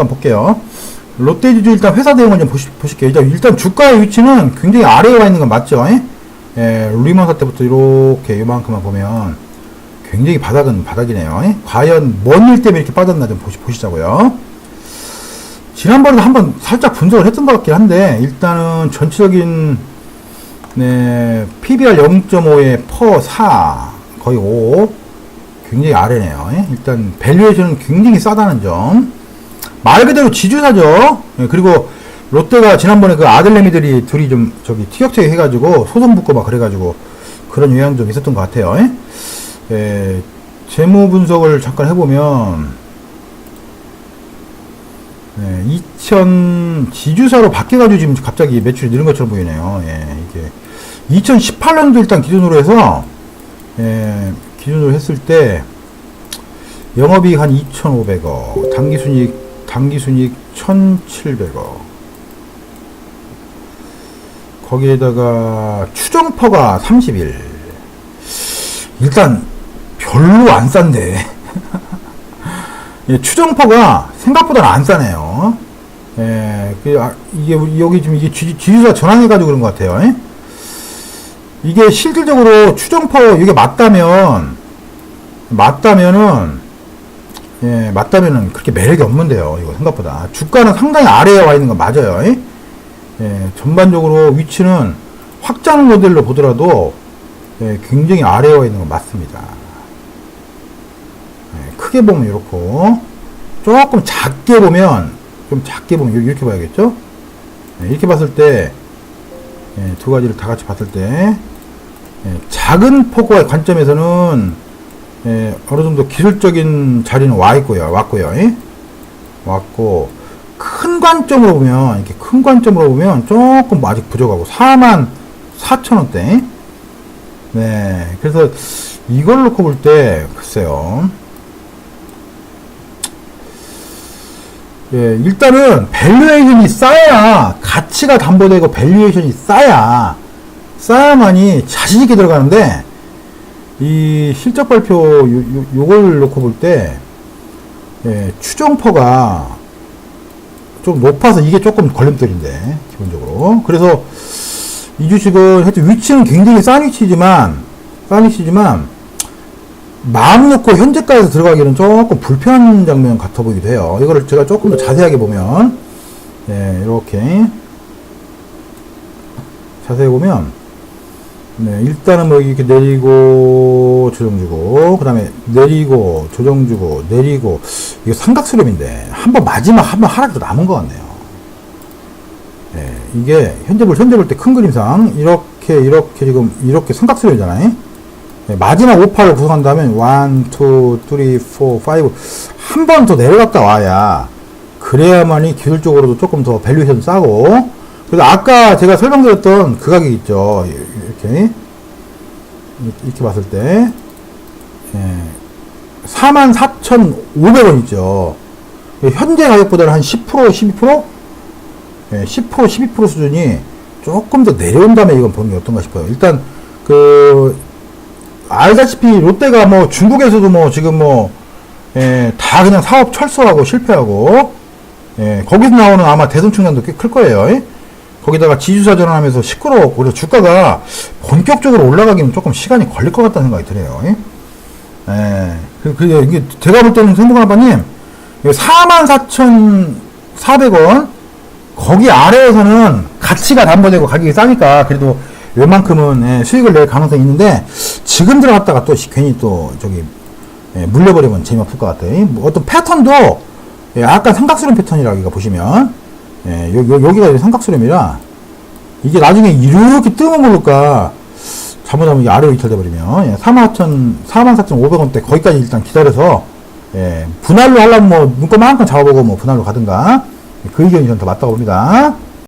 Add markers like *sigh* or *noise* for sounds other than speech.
한번 볼게요. 롯데지주 일단 회사 내용을 좀 보시, 보실게요. 일단, 주가의 위치는 굉장히 아래에 와 있는 건 맞죠? 예? 예, 리먼 사태부터 이렇게 이만큼만 보면 굉장히 바닥은 바닥이네요. 예? 과연 뭔 일 때문에 이렇게 빠졌나 좀 보시, 보시자고요. 지난번에도 한번 살짝 분석을 했던 것 같긴 한데 일단은 전체적인 네, PBR 0.5에 퍼 4 거의 5 굉장히 아래네요. 예? 일단 밸류에이션은 굉장히 싸다는 점. 말 그대로 지주사죠. 예, 그리고 롯데가 지난번에 그 아들내미들이 둘이 좀 저기 티격태격 해가지고 소송 붙고 막 그래가지고 그런 영향 좀 있었던 것 같아요. 예? 예, 재무 분석을 잠깐 해보면 네, 2000 지주사로 바뀌어가지고 지금 갑자기 매출이 늘은 것처럼 보이네요. 예, 이게 2018년도 일단 기준으로 해서 예, 기준으로 했을 때 영업이익 한 2,500억, 당기순이익 당기순이익 1,700억. 거기에다가 추정퍼가 31. 일단 별로 안 싼데. *laughs* 예, 추정퍼가 생각보다는 안 싸네요. 예, 그, 아, 이게, 여기 지금 이게 지, 지주사 전환해가지고 그런 것 같아요. 예? 이게 실질적으로 추정퍼, 이게 맞다면, 맞다면은, 예, 맞다면은 그렇게 매력이 없는데요. 이거 생각보다. 주가는 상당히 아래에 와 있는 건 맞아요. 예? 예, 전반적으로 위치는 확장 모델로 보더라도, 예, 굉장히 아래에 와 있는 건 맞습니다. 예, 크게 보면 이렇고 조금 작게 보면 좀 작게 보면 이렇게 봐야겠죠? 예, 이렇게 봤을 때 예, 두 가지를 다 같이 봤을 때 예, 작은 폭의 관점에서는 예, 어느 정도 기술적인 자리는 와 있고요, 왔고요, 예? 왔고 큰 관점으로 보면 이렇게 큰 관점으로 보면 조금 아직 부족하고 4만 4천 원대. 네, 그래서 이걸 놓고 볼 때 글쎄요. 예, 일단은 밸류에이션이 싸야 가치가 담보되고 밸류에이션이 싸야 싸야만이 자신 있게 들어가는데 이 실적 발표 요, 요, 요걸 놓고 볼때 예, 추정퍼가 좀 높아서 이게 조금 걸림돌인데 기본적으로 그래서 이 주식은 하여튼 위치는 굉장히 싼 위치지만 싼 위치지만 마음 놓고 현재가에서 들어가기는 조금 불편한 장면 같아 보이기도 해요. 이거를 제가 조금 더 자세하게 보면, 네, 이렇게. 자세히 보면, 네, 일단은 뭐 이렇게 내리고, 조정 주고, 그 다음에 내리고, 조정 주고, 내리고, 이거 삼각수렴인데, 한번 마지막 한 번 하락도 남은 것 같네요. 네, 이게 현재 볼, 현재 볼 때 큰 그림상, 이렇게, 이렇게 지금, 이렇게 삼각수렴이잖아요. 네, 마지막 5파를 구성한다면 1, 2, 3, 4, 5 한 번 더 내려갔다 와야 그래야만이 기술적으로도 조금 더 밸류에이션 싸고 그래서 아까 제가 설명드렸던 그 가격 있죠. 이렇게. 이렇게 봤을 때. 예, 44,500원 있죠. 현재 가격보다는 한 10% 12% 예, 10% 12% 수준이 조금 더 내려온 다음에 이건 보는 게 어떤가 싶어요. 일단 그 알다시피 롯데가 뭐 중국에서도 뭐 지금 뭐, 예, 다 그냥 사업 철수하고 실패하고, 예, 거기서 나오는 아마 대선 충전도 꽤 클 거예요. 예? 거기다가 지주사 전환하면서 시끄러웠고, 그래서 주가가 본격적으로 올라가기는 조금 시간이 걸릴 것 같다는 생각이 드네요. 예, 예 그, 그, 이게 제가 볼 때는 생각한 아빠님, 44,400원, 거기 아래에서는 가치가 담보되고 가격이 싸니까 그래도 웬만큼은 예, 수익을 낼 가능성이 있는데 지금 들어갔다가 또 시- 괜히 또 저기 예, 물려버리면 재미없을 것 같아요. 뭐 어떤 패턴도 예, 약간 삼각수렴 패턴이라고 보시면 예, 요, 요, 여기가 삼각수렴이라 이게 나중에 이렇게 뜨면 모를까? 잘못하면 아래로 이탈돼 버리면. 예, 44,000, 44,500원대 거기까지 일단 기다려서 예, 분할로 하려면 뭐 눈꺼만큼 잡아보고 뭐 분할로 가든가. 그 의견이 좀 더 맞다고 봅니다.